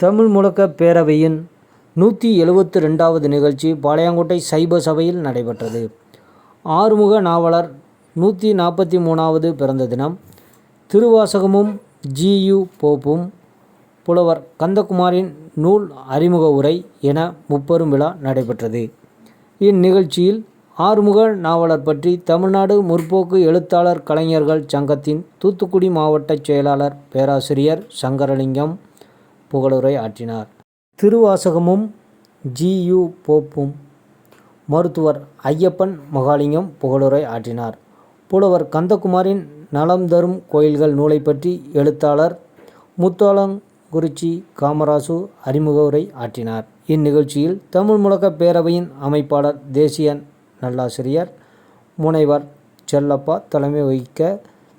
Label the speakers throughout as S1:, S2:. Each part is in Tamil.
S1: தமிழ் முழக்க பேரவையின் நூற்றி எழுபத்து ரெண்டாவது நிகழ்ச்சி பாளையங்கோட்டை சைப சபையில் நடைபெற்றது. ஆறுமுக நாவலர் நூற்றி நாற்பத்தி மூணாவது பிறந்த தினம் திருவாசகமும் ஜியு போப்பும் புலவர் கந்தகுமாரின் நூல் அறிமுக உரை என முப்பெரும் விழா நடைபெற்றது. இந்நிகழ்ச்சியில் ஆறுமுக நாவலர் பற்றி தமிழ்நாடு முற்போக்கு எழுத்தாளர் கலைஞர்கள் சங்கத்தின் தூத்துக்குடி மாவட்ட செயலாளர் பேராசிரியர் சங்கரலிங்கம் புகழுரை ஆற்றினார். திருவாசகமும் ஜியு போப்பும் மருத்துவர் ஐயப்பன் மகாலிங்கம் புகழுரை ஆற்றினார். புலவர் கந்தகுமாரின் நலம் தரும் கோயில்கள் நூலை பற்றி எழுத்தாளர் முத்தாளங்குறிச்சி காமராசு அறிமுக உரை ஆற்றினார். இந்நிகழ்ச்சியில் தமிழ் முழக்க பேரவையின் அமைப்பாளர் தேசிய நல்லாசிரியர் முனைவர் செல்லப்பா தலைமை வகிக்க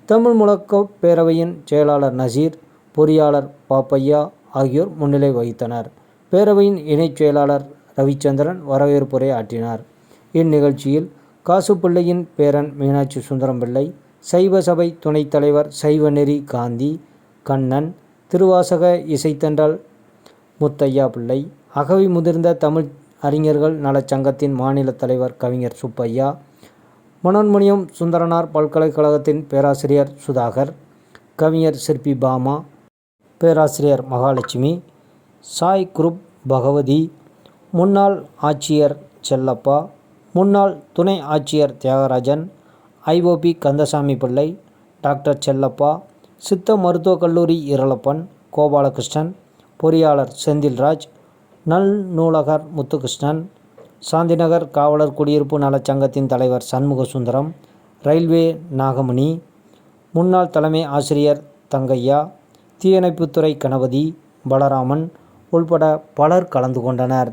S1: தமிழ் முழக்க பேரவையின் செயலாளர் நசீர் பொறியாளர் பாப்பையா ஆகியோர் முன்னிலை வகித்தனர். பேரவையின் இணைச் செயலாளர் ரவிச்சந்திரன் வரவேற்புரை ஆற்றினார். இந்நிகழ்ச்சியில் காசுப்பிள்ளையின் பேரன் மீனாட்சி சுந்தரம் பிள்ளை சைவ சபை துணைத் தலைவர் சைவநெறி காந்தி கண்ணன் திருவாசக இசைத்தன்றல் முத்தையா பிள்ளை அகவி முதிர்ந்த தமிழ் அறிஞர்கள் நலச்சங்கத்தின் மாநில தலைவர் கவிஞர் சுப்பையா மனோன்மணியம் சுந்தரனார் பல்கலைக்கழகத்தின் பேராசிரியர் சுதாகர் கவிஞர் சிற்பி பாமா பேராசிரியர் மகாலட்சுமி சாய் குரூப் பகவதி முன்னாள் ஆட்சியர் செல்லப்பா முன்னாள் துணை ஆட்சியர் தியாகராஜன் ஐஓபி கந்தசாமி பிள்ளை டாக்டர் செல்லப்பா சித்த மருத்துவக் கல்லூரி இரளப்பன் கோபாலகிருஷ்ணன் பொறியாளர் செந்தில்ராஜ் நல் நூலகர் முத்துகிருஷ்ணன் சாந்திநகர் காவலர் குடியிருப்பு நலச் சங்கத்தின் தலைவர் சண்முக சுந்தரம் ரயில்வே நாகமணி முன்னாள் தலைமை ஆசிரியர் தங்கையா தீயணைப்புத்துறை கணபதி பலராமன் உள்பட பலர் கலந்து கொண்டனர்.